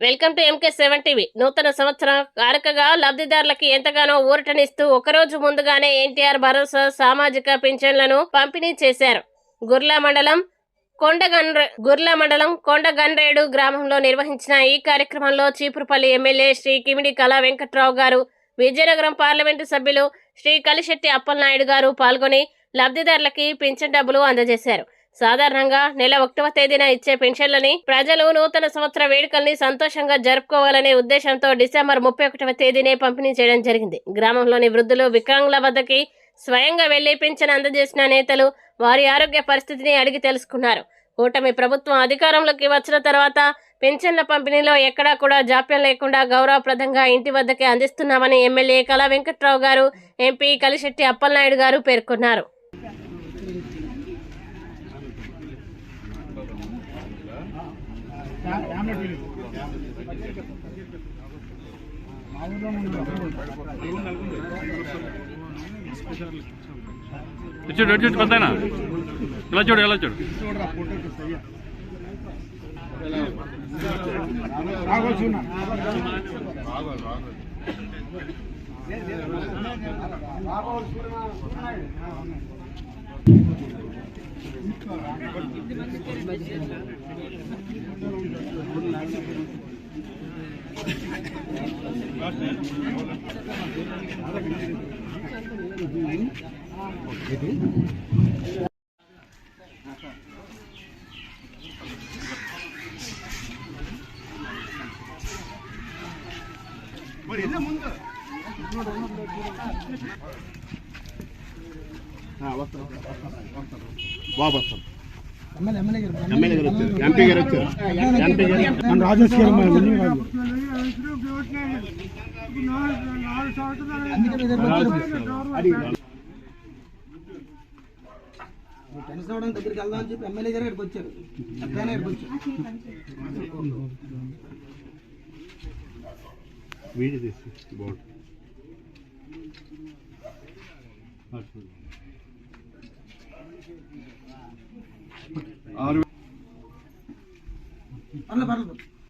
Welcome to MK seven TV. నూతన సంవత్సరం కారకగా లబ్ధిదారులకి ఎంతగానో ఊరటనిస్తూ ఒకరోజు ముందుగానే ఎన్టీఆర్ భరోసా సామాజిక పింఛన్లను పంపిణీ చేశారు. గుర్లా మండలం కొండగన్ గుర్ల మండలం కొండగన్రేడు గ్రామంలో నిర్వహించిన ఈ కార్యక్రమంలో చీపురుపల్లి ఎమ్మెల్యే శ్రీ కిమిడి కళా వెంకట్రావు గారు విజయనగరం పార్లమెంటు సభ్యులు శ్రీ కలిశెట్టి అప్పలనాయుడు గారు పాల్గొని లబ్ధిదారులకి పింఛన్ డబ్బులు అందజేశారు. సాధారణంగా నెల ఒకటవ తేదీన ఇచ్చే పెన్షన్లని ప్రజలు నూతన సంవత్సర వేడుకల్ని సంతోషంగా జరుపుకోవాలనే ఉద్దేశంతో డిసెంబర్ ముప్పై ఒకటవ తేదీనే పంపిణీ చేయడం జరిగింది. గ్రామంలోని వృద్ధులు వికలాంగుల వద్దకి స్వయంగా వెళ్ళి పెన్షన్ అందజేసిన నేతలు వారి ఆరోగ్య పరిస్థితిని అడిగి తెలుసుకున్నారు. కూటమి ప్రభుత్వం అధికారంలోకి వచ్చిన తర్వాత పెన్షన్ల పంపిణీలో ఎక్కడా కూడా జాప్యం లేకుండా గౌరవప్రదంగా ఇంటి వద్దకే అందిస్తున్నామని ఎమ్మెల్యే కళా వెంకట్రావు గారు ఎంపీ కలిశెట్టి అప్పలనాయుడు గారు పేర్కొన్నారు. చూడు ఇటు చూడు పెద్దనా ఇలా చూడు ఇలా చూడు. మరి ఇదే ముందు వస్తాను వస్తాను వస్తాం ఎమ్మెల్యే గారు వచ్చారు. ఎంపీ గారు వచ్చారు. ఎంపీ గారు మన రాజేష్ గారు మన మినీ రాజు. అందుకే మీ దగ్గరకు వచ్చారు. నువ్వు టెన్షన్ అవడం దగ్గరికి వెళ్దాం అని చెప్పి ఎమ్మెల్యే గారు ఇక్కడికి వచ్చారు. ఎప్పుడైనా ఇక్కడికి వచ్చారు. వీడియో తీసి బాగుంటుంది Ağrı. Allah barış.